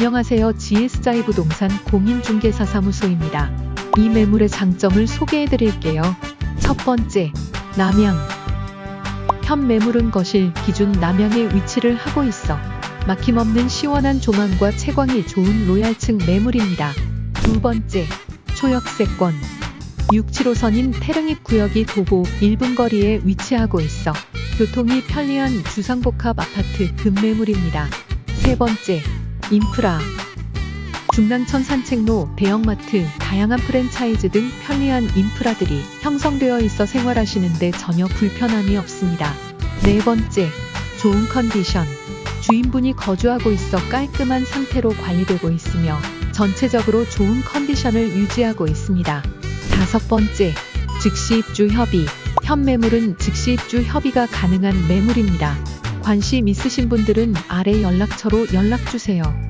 안녕하세요. GS자이 부동산 공인중개사 사무소입니다. 이 매물의 장점을 소개해 드릴게요. 첫 번째, 남양. 현 매물은 거실 기준 남양에 위치를 하고 있어 막힘없는 시원한 조망과 채광이 좋은 로얄층 매물입니다. 두 번째, 초역세권. 675선인 태릉입 구역이 도보 1분 거리에 위치하고 있어 교통이 편리한 주상복합 아파트 급매물입니다. 세 번째, 인프라. 중랑천 산책로, 대형마트, 다양한 프랜차이즈 등 편리한 인프라들이 형성되어 있어 생활하시는데 전혀 불편함이 없습니다. 네 번째, 좋은 컨디션. 주인분이 거주하고 있어 깔끔한 상태로 관리되고 있으며 전체적으로 좋은 컨디션을 유지하고 있습니다. 다섯 번째, 즉시 입주 협의. 현 매물은 즉시 입주 협의가 가능한 매물입니다. 관심 있으신 분들은 아래 연락처로 연락 주세요.